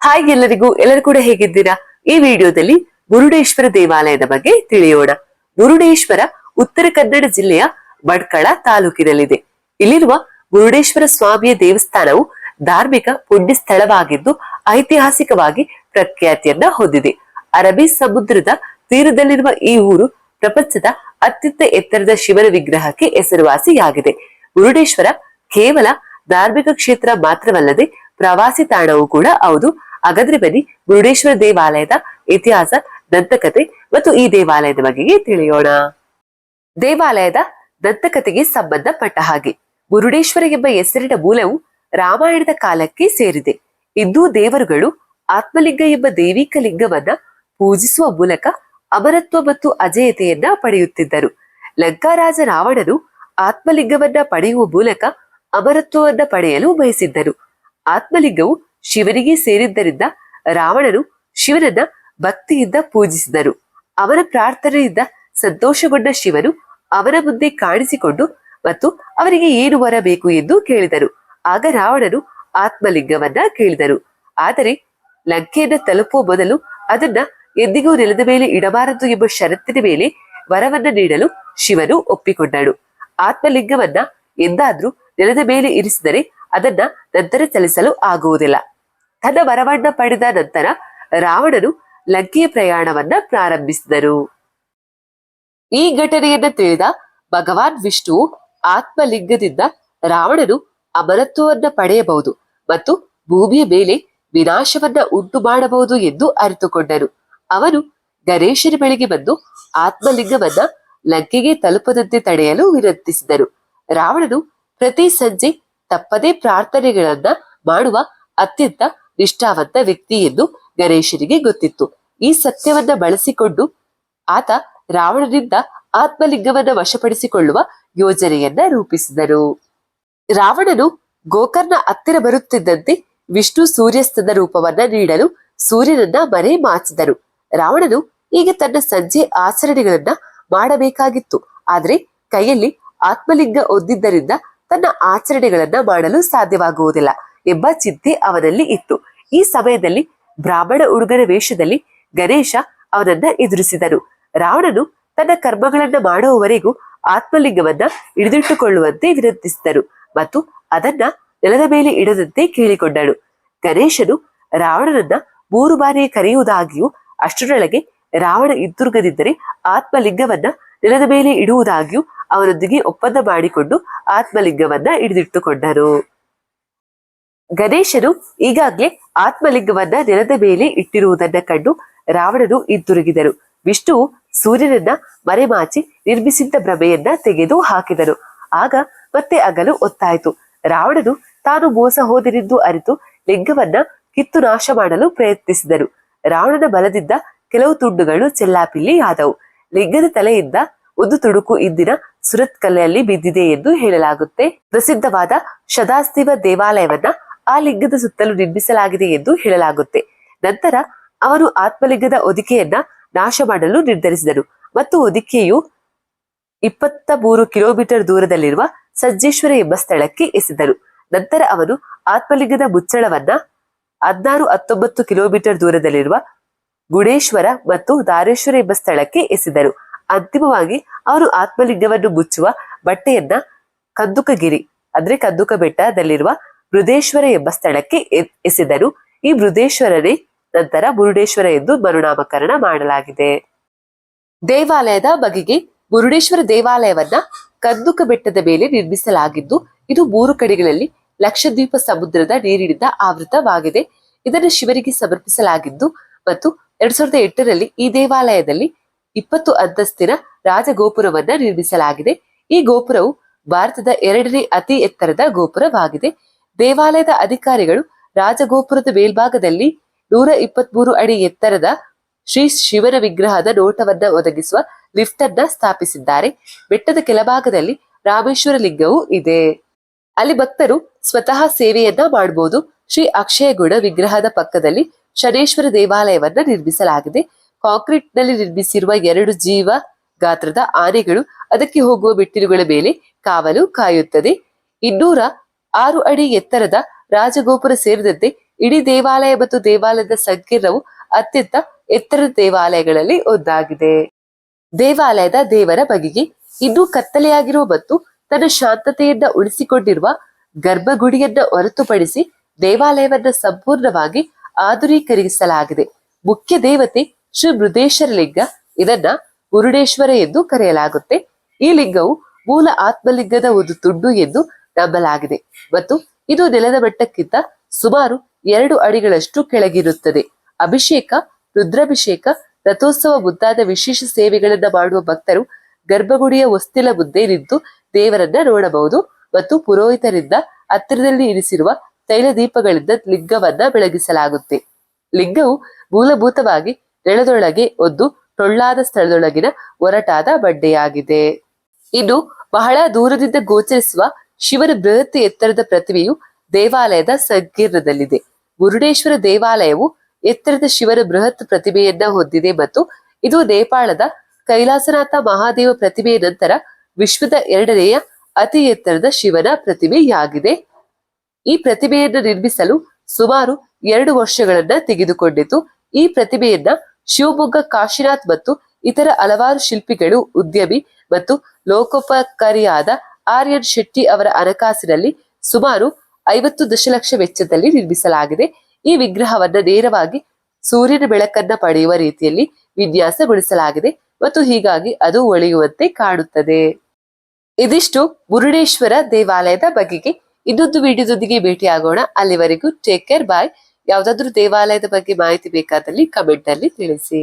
Hi ಎಲ್ಲರಿಗೂ, ಎಲ್ಲರೂ ಕೂಡ ಹೇಗಿದ್ದೀರಾ? ಈ ವಿಡಿಯೋದಲ್ಲಿ ಬುರುಡೇಶ್ವರ ದೇವಾಲಯದ ಬಗ್ಗೆ ತಿಳಿಯೋಣ. ಬುರುಡೇಶ್ವರ ಉತ್ತರ ಕನ್ನಡ ಜಿಲ್ಲೆಯ ಬಡ್ಕಳ ತಾಲೂಕಿನಲ್ಲಿದೆ. ಇಲ್ಲಿರುವ ಬುರುಡೇಶ್ವರ ಸ್ವಾಮಿಯ ದೇವಸ್ಥಾನವು ಧಾರ್ಮಿಕ ಪುಣ್ಯ ಸ್ಥಳವಾಗಿದ್ದು ಐತಿಹಾಸಿಕವಾಗಿ ಪ್ರಖ್ಯಾತಿಯನ್ನ ಹೊಂದಿದೆ. ಅರಬಿ ಸಮುದ್ರದ ತೀರದಲ್ಲಿರುವ ಈ ಊರು ಪ್ರಪಂಚದ ಅತ್ಯಂತ ಎತ್ತರದ ಶಿವನ ವಿಗ್ರಹಕ್ಕೆ ಹೆಸರುವಾಸಿಯಾಗಿದೆ. ಮುರುಡೇಶ್ವರ ಕೇವಲ ಧಾರ್ಮಿಕ ಕ್ಷೇತ್ರ ಮಾತ್ರವಲ್ಲದೆ ಪ್ರವಾಸಿ ತಾಣವೂ ಕೂಡ ಹೌದು. ಹಾಗಾದ್ರೆ ಬನ್ನಿ ಮುರುಡೇಶ್ವರ ದೇವಾಲಯದ ಇತಿಹಾಸ ದಂತಕತೆ ಮತ್ತು ಈ ದೇವಾಲಯದ ಬಗೆಗೆ ತಿಳಿಯೋಣ. ದೇವಾಲಯದ ದಂತಕತೆಗೆ ಸಂಬಂಧಪಟ್ಟ ಹಾಗೆ ಮುರುಡೇಶ್ವರ ಎಂಬ ಹೆಸರಿನ ಮೂಲವು ರಾಮಾಯಣದ ಕಾಲಕ್ಕೆ ಸೇರಿದೆ. ಇಂದು ದೇವರುಗಳು ಆತ್ಮಲಿಂಗ ಎಂಬ ದೈವಿಕ ಲಿಂಗವನ್ನ ಪೂಜಿಸುವ ಮೂಲಕ ಅಮರತ್ವ ಮತ್ತು ಅಜೇಯತೆಯನ್ನ ಪಡೆಯುತ್ತಿದ್ದರು. ಲಂಕಾರಾಜ ರಾವಣನು ಆತ್ಮಲಿಂಗವನ್ನ ಪಡೆಯುವ ಮೂಲಕ ಅಮರತ್ವವನ್ನ ಪಡೆಯಲು ಬಯಸಿದ್ದರು. ಆತ್ಮಲಿಂಗವು ಶಿವನಿಗೆ ಸೇರಿದ್ದರಿಂದ ರಾವಣನು ಶಿವನನ್ನ ಭಕ್ತಿಯಿಂದ ಪೂಜಿಸಿದರು. ಅವನ ಪ್ರಾರ್ಥನೆಯಿಂದ ಸಂತೋಷಗೊಂಡ ಶಿವನು ಅವನ ಮುಂದೆ ಕಾಣಿಸಿಕೊಂಡು ಮತ್ತು ಅವರಿಗೆ ಏನು ವರ ಬೇಕು ಎಂದು ಕೇಳಿದರು. ಆಗ ರಾವಣನು ಆತ್ಮಲಿಂಗವನ್ನ ಕೇಳಿದರು. ಆದರೆ ಲಂಕೆಯನ್ನ ತಲುಪುವ ಮೊದಲು ಅದನ್ನ ಎಂದಿಗೂ ನೆಲದ ಮೇಲೆ ಇಡಬಾರದು ಎಂಬ ಷರತ್ತಿನ ಮೇಲೆ ವರವನ್ನ ನೀಡಲು ಶಿವನು ಒಪ್ಪಿಕೊಂಡನು. ಆತ್ಮಲಿಂಗವನ್ನ ಎಂದಾದ್ರೂ ನೆಲದ ಮೇಲೆ ಇರಿಸಿದರೆ ಅದನ್ನ ನಂತರ ಚಲಿಸಲು ಆಗುವುದಿಲ್ಲ. ತನ್ನ ವರವನ್ನ ಪಡೆದ ನಂತರ ರಾವಣನು ಲಂಕೆಯ ಪ್ರಯಾಣವನ್ನ ಪ್ರಾರಂಭಿಸಿದರು. ಈ ಘಟನೆಯನ್ನ ತಿಳಿದ ಭಗವಾನ್ ವಿಷ್ಣುವು ಆತ್ಮಲಿಂಗದಿಂದ ರಾವಣನು ಅಮರತ್ವವನ್ನ ಪಡೆಯಬಹುದು ಮತ್ತು ಭೂಮಿಯ ಮೇಲೆ ವಿನಾಶವನ್ನ ಉಂಟು ಮಾಡಬಹುದು ಎಂದು ಅರಿತುಕೊಂಡನು ಅವನು ಗಣೇಶನ ಬಳಿಗೆ ಬಂದು ಆತ್ಮಲಿಂಗವನ್ನ ಲಂಕೆಗೆ ತಲುಪದಂತೆ ತಡೆಯಲು ವಿನಂತಿಸಿದರು. ರಾವಣನು ಪ್ರತಿ ಸಂಜೆ ತಪ್ಪದೇ ಪ್ರಾರ್ಥನೆಗಳನ್ನ ಮಾಡುವ ಅತ್ಯಂತ ನಿಷ್ಠಾವಂತ ವ್ಯಕ್ತಿ ಎಂದು ಗಣೇಶನಿಗೆ ಗೊತ್ತಿತ್ತು. ಈ ಸತ್ಯವನ್ನ ಬಳಸಿಕೊಂಡು ಆತ ರಾವಣನಿಂದ ಆತ್ಮಲಿಂಗವನ್ನ ವಶಪಡಿಸಿಕೊಳ್ಳುವ ಯೋಜನೆಯನ್ನ ರೂಪಿಸಿದರು. ರಾವಣನು ಗೋಕರ್ಣ ಹತ್ತಿರ ಬರುತ್ತಿದ್ದಂತೆ ವಿಷ್ಣು ಸೂರ್ಯಾಸ್ತದ ರೂಪವನ್ನ ನೀಡಲು ಸೂರ್ಯನನ್ನ ಮರೆ ಮಾಚಿದರು. ರಾವಣನು ಈಗ ತನ್ನ ಸಂಜೆ ಆಚರಣೆಗಳನ್ನ ಮಾಡಬೇಕಾಗಿತ್ತು. ಆದ್ರೆ ಕೈಯಲ್ಲಿ ಆತ್ಮಲಿಂಗ ಹೊಂದಿದ್ದರಿಂದ ತನ್ನ ಆಚರಣೆಗಳನ್ನ ಮಾಡಲು ಸಾಧ್ಯವಾಗುವುದಿಲ್ಲ. ಎಂಬ ಚಿಂತೆ ಅವನಲ್ಲಿ ಇತ್ತು. ಈ ಸಮಯದಲ್ಲಿ ಬ್ರಾಹ್ಮಣ ಹುಡುಗನ ವೇಷದಲ್ಲಿ ಗಣೇಶ ಅವನನ್ನ ಎದುರಿಸಿದನು ರಾವಣನು ತನ್ನ ಕರ್ಮಗಳನ್ನ ಮಾಡುವವರೆಗೂ ಆತ್ಮಲಿಂಗವನ್ನ ಹಿಡಿದಿಟ್ಟುಕೊಳ್ಳುವಂತೆ ವಿನಂತಿಸಿದನು ಮತ್ತು ಅದನ್ನ ನೆಲದ ಮೇಲೆ ಇಡದಂತೆ ಕೇಳಿಕೊಂಡನು. ಗಣೇಶನು ರಾವಣನನ್ನ ಮೂರು ಬಾರಿ ಕರೆಯುವುದಾಗಿಯೂ ಅಷ್ಟರೊಳಗೆ ರಾವಣ ಹಿಂತಿರುಗದಿದ್ದರೆ ಆತ್ಮಲಿಂಗವನ್ನ ನೆಲದ ಮೇಲೆ ಇಡುವುದಾಗಿಯೂ ಅವರೊಂದಿಗೆ ಒಪ್ಪಂದ ಮಾಡಿಕೊಂಡು ಆತ್ಮಲಿಂಗವನ್ನ ಹಿಡಿದಿಟ್ಟುಕೊಂಡನು. ಗಣೇಶನು ಈಗಾಗ್ಲೇ ಆತ್ಮಲಿಂಗವನ್ನ ನೆಲದ ಮೇಲೆ ಇಟ್ಟಿರುವುದನ್ನ ಕಂಡು ರಾವಣನು ಹಿಂತಿರುಗಿದರು. ವಿಷ್ಣು ಸೂರ್ಯನನ್ನ ಮರೆಮಾಚಿ ನಿರ್ಮಿಸಿದ್ದ ಭ್ರಮೆಯನ್ನ ತೆಗೆದು ಹಾಕಿದರು. ಆಗ ಮತ್ತೆ ಅಗಲು ಒತ್ತಾಯಿತು ರಾವಣನು ತಾನು ಮೋಸ ಹೋದಿರೆಂದು ಅರಿತು ಲಿಂಗವನ್ನ ಕಿತ್ತು ನಾಶ ಮಾಡಲು ಪ್ರಯತ್ನಿಸಿದರು. ರಾವಣನ ಬಲದಿಂದ ಕೆಲವು ತುಂಡುಗಳು ಚೆಲ್ಲಾಪಿಲ್ಲಿ ಆದವು. ಲಿಂಗದ ತಲೆಯಿಂದ ಒಂದು ತುಡುಕು ಇಂದಿನ ಸುರತ್ ಕಲೆಯಲ್ಲಿ ಬಿದ್ದಿದೆ ಎಂದು ಹೇಳಲಾಗುತ್ತೆ. ಪ್ರಸಿದ್ಧವಾದ ಶದಾಸ್ತಿವ ದೇವಾಲಯವನ್ನ ಆ ಲಿಂಗದ ಸುತ್ತಲೂ ನಿರ್ಮಿಸಲಾಗಿದೆ ಎಂದು ಹೇಳಲಾಗುತ್ತೆ. ನಂತರ ಅವನು ಆತ್ಮಲಿಂಗದ ಒದಿಕೆಯನ್ನ ನಾಶ ಮಾಡಲು ನಿರ್ಧರಿಸಿದನು ಮತ್ತು ಒದಿಕೆಯು ಇಪ್ಪತ್ತ ಮೂರು ಕಿಲೋಮೀಟರ್ ದೂರದಲ್ಲಿರುವ ಸಜ್ಜೇಶ್ವರ ಎಂಬ ಸ್ಥಳಕ್ಕೆ ಎಸೆದರು. ನಂತರ ಅವನು ಆತ್ಮಲಿಂಗದ ಮುಚ್ಚಳವನ್ನ ಹದ್ನಾರು ಹತ್ತೊಂಬತ್ತು ಕಿಲೋಮೀಟರ್ ದೂರದಲ್ಲಿರುವ ಗುಡೇಶ್ವರ ಮತ್ತು ದಾರೇಶ್ವರ ಎಂಬ ಸ್ಥಳಕ್ಕೆ ಎಸೆದರು. ಅಂತಿಮವಾಗಿ ಅವನು ಆತ್ಮಲಿಂಗವನ್ನು ಮುಚ್ಚುವ ಬಟ್ಟೆಯನ್ನ ಕಂದುಕಗಿರಿ, ಅಂದ್ರೆ ಕಂದುಕ ಬೆಟ್ಟದಲ್ಲಿರುವ ಮೃದೇಶ್ವರ ಎಂಬ ಸ್ಥಳಕ್ಕೆ ಎಸೆದರು. ಈ ಮೃದೇಶ್ವರನೇ ನಂತರ ಮುರುಡೇಶ್ವರ ಎಂದು ಮರುನಾಮಕರಣ ಮಾಡಲಾಗಿದೆ. ದೇವಾಲಯದ ಬಗೆಗೆ ಮುರುಡೇಶ್ವರ ದೇವಾಲಯವನ್ನ ಕಂದುಕ ಬೆಟ್ಟದ ಮೇಲೆ ನಿರ್ಮಿಸಲಾಗಿದ್ದು, ಇದು ಮೂರು ಕಡೆಗಳಲ್ಲಿ ಲಕ್ಷದ್ವೀಪ ಸಮುದ್ರದ ನೀರಿನಿಂದ ಆವೃತವಾಗಿದೆ. ಇದನ್ನು ಶಿವರಿಗೆ ಸಮರ್ಪಿಸಲಾಗಿದ್ದು ಮತ್ತು ಎರಡ್ ಸಾವಿರದ ಎಂಟರಲ್ಲಿ ಈ ದೇವಾಲಯದಲ್ಲಿ ಇಪ್ಪತ್ತು ಅಂತಸ್ತಿನ ರಾಜಗೋಪುರವನ್ನ ನಿರ್ಮಿಸಲಾಗಿದೆ. ಈ ಗೋಪುರವು ಭಾರತದ ಎರಡನೇ ಅತಿ ಎತ್ತರದ ಗೋಪುರವಾಗಿದೆ. ದೇವಾಲಯದ ಅಧಿಕಾರಿಗಳು ರಾಜಗೋಪುರದ ಮೇಲ್ಭಾಗದಲ್ಲಿ ನೂರ ಇಪ್ಪತ್ಮೂರು ಅಡಿ ಎತ್ತರದ ಶ್ರೀ ಶಿವನ ವಿಗ್ರಹದ ನೋಟವನ್ನ ಒದಗಿಸುವ ಲಿಫ್ಟ್ ಅನ್ನ ಸ್ಥಾಪಿಸಿದ್ದಾರೆ. ಬೆಟ್ಟದ ಕೆಳಭಾಗದಲ್ಲಿ ರಾಮೇಶ್ವರ ಲಿಂಗವೂ ಇದೆ. ಅಲ್ಲಿ ಭಕ್ತರು ಸ್ವತಃ ಸೇವೆಯನ್ನ ಮಾಡಬಹುದು ಶ್ರೀ ಅಕ್ಷಯ ಗುಣ ವಿಗ್ರಹದ ಪಕ್ಕದಲ್ಲಿ ಶನೇಶ್ವರ ದೇವಾಲಯವನ್ನ ನಿರ್ಮಿಸಲಾಗಿದೆ. ಕಾಂಕ್ರೀಟ್ನಲ್ಲಿ ನಿರ್ಮಿಸಿರುವ ಎರಡು ಜೀವ ಗಾತ್ರದ ಆನೆಗಳು ಅದಕ್ಕೆ ಹೋಗುವ ಮೆಟ್ಟಿಲುಗಳ ಮೇಲೆ ಕಾವಲು ಕಾಯುತ್ತದೆ. ಇನ್ನೂರ ಆರು ಅಡಿ ಎತ್ತರದ ರಾಜಗೋಪುರ ಸೇರಿದಂತೆ ಇಡೀ ದೇವಾಲಯ ಮತ್ತು ದೇವಾಲಯದ ಸಂಕೀರ್ಣವು ಅತ್ಯಂತ ಎತ್ತರದ ದೇವಾಲಯಗಳಲ್ಲಿ ಒಂದಾಗಿದೆ. ದೇವಾಲಯದ ದೇವರ ಬಗೆಗೆ ಇನ್ನೂ ಕತ್ತಲೆಯಾಗಿರುವ ಮತ್ತು ತನ್ನ ಶಾಂತತೆಯನ್ನ ಉಳಿಸಿಕೊಂಡಿರುವ ಗರ್ಭಗುಡಿಯನ್ನ ಹೊರತುಪಡಿಸಿ ದೇವಾಲಯವನ್ನ ಸಂಪೂರ್ಣವಾಗಿ ಆಧುನೀಕರಿಸಲಾಗಿದೆ. ಮುಖ್ಯ ದೇವತೆ ಶ್ರೀ ಮೃದೇಶ್ವರ ಲಿಂಗ, ಇದನ್ನ ಮುರುಡೇಶ್ವರ ಎಂದು ಕರೆಯಲಾಗುತ್ತೆ. ಈ ಲಿಂಗವು ಮೂಲ ಆತ್ಮಲಿಂಗದ ಒಂದು ತುಂಡು ಎಂದು ನಂಬಲಾಗಿದೆ ಮತ್ತು ಇದು ನೆಲದ ಬೆಟ್ಟಕ್ಕಿಂತ ಸುಮಾರು ಎರಡು ಅಡಿಗಳಷ್ಟು ಕೆಳಗಿರುತ್ತದೆ. ಅಭಿಷೇಕ, ರುದ್ರಾಭಿಷೇಕ, ರಥೋತ್ಸವ ಮುಂತಾದ ವಿಶೇಷ ಸೇವೆಗಳನ್ನ ಮಾಡುವ ಭಕ್ತರು ಗರ್ಭಗುಡಿಯ ಹೊಸ್ತಿಲ ಮುಂದೆ ನಿಂತು ದೇವರನ್ನ ನೋಡಬಹುದು ಮತ್ತು ಪುರೋಹಿತರಿಂದ ಹತ್ತಿರದಲ್ಲಿ ಇರಿಸಿರುವ ತೈಲ ದೀಪಗಳಿಂದ ಲಿಂಗವನ್ನ ಬೆಳಗಿಸಲಾಗುತ್ತೆ. ಲಿಂಗವು ಮೂಲಭೂತವಾಗಿ ನೆಲದೊಳಗೆ ಒಂದು ಟೊಳ್ಳಾದ ಸ್ಥಳದೊಳಗಿನ ಒರಟಾದ ಬಡ್ಡೆಯಾಗಿದೆ ಇನ್ನು ಬಹಳ ದೂರದಿಂದ ಗೋಚರಿಸುವ ಶಿವನ ಬೃಹತ್ ಎತ್ತರದ ಪ್ರತಿಮೆಯು ದೇವಾಲಯದ ಸಂಕೀರ್ಣದಲ್ಲಿದೆ. ಮುರುಡೇಶ್ವರ ದೇವಾಲಯವು ಎತ್ತರದ ಶಿವರ ಬೃಹತ್ ಪ್ರತಿಮೆಯನ್ನ ಹೊಂದಿದೆ ಮತ್ತು ಇದು ನೇಪಾಳದ ಕೈಲಾಸನಾಥ ಮಹಾದೇವ ಪ್ರತಿಮೆಯ ನಂತರ ವಿಶ್ವದ ಎರಡನೆಯ ಅತಿ ಎತ್ತರದ ಶಿವನ ಪ್ರತಿಮೆಯಾಗಿದೆ. ಈ ಪ್ರತಿಮೆಯನ್ನು ನಿರ್ಮಿಸಲು ಸುಮಾರು ಎರಡು ವರ್ಷಗಳನ್ನ ತೆಗೆದುಕೊಂಡಿತು. ಈ ಪ್ರತಿಮೆಯನ್ನ ಶಿವಮೊಗ್ಗ, ಕಾಶಿನಾಥ್ ಮತ್ತು ಇತರ ಹಲವಾರು ಶಿಲ್ಪಿಗಳು, ಉದ್ಯಮಿ ಮತ್ತು ಲೋಕೋಪಕಾರಿಯಾದ ಆರ್ಯನ್ ಶೆಟ್ಟಿ ಅವರ ಹಣಕಾಸಿನಲ್ಲಿ ಸುಮಾರು ಐವತ್ತು ದಶಲಕ್ಷ ವೆಚ್ಚದಲ್ಲಿ ನಿರ್ಮಿಸಲಾಗಿದೆ. ಈ ವಿಗ್ರಹವನ್ನ ನೇರವಾಗಿ ಸೂರ್ಯನ ಬೆಳಕನ್ನ ಪಡೆಯುವ ರೀತಿಯಲ್ಲಿ ವಿನ್ಯಾಸಗೊಳಿಸಲಾಗಿದೆ ಮತ್ತು ಹೀಗಾಗಿ ಅದು ಒಳೆಯುವಂತೆ ಕಾಣುತ್ತದೆ. ಇದಿಷ್ಟು ಮುರುಡೇಶ್ವರ ದೇವಾಲಯದ ಬಗೆಗೆ. ಇನ್ನೊಂದು ವಿಡಿಯೋದೊಂದಿಗೆ ಭೇಟಿಯಾಗೋಣ. ಅಲ್ಲಿವರೆಗೂ ಟೇಕ್ ಕೇರ್ ಬಾಯ್ ಯಾವ್ದಾದ್ರು ದೇವಾಲಯದ ಬಗ್ಗೆ ಮಾಹಿತಿ ಬೇಕಾದಲ್ಲಿ ಕಮೆಂಟ್ ಅಲ್ಲಿ ತಿಳಿಸಿ.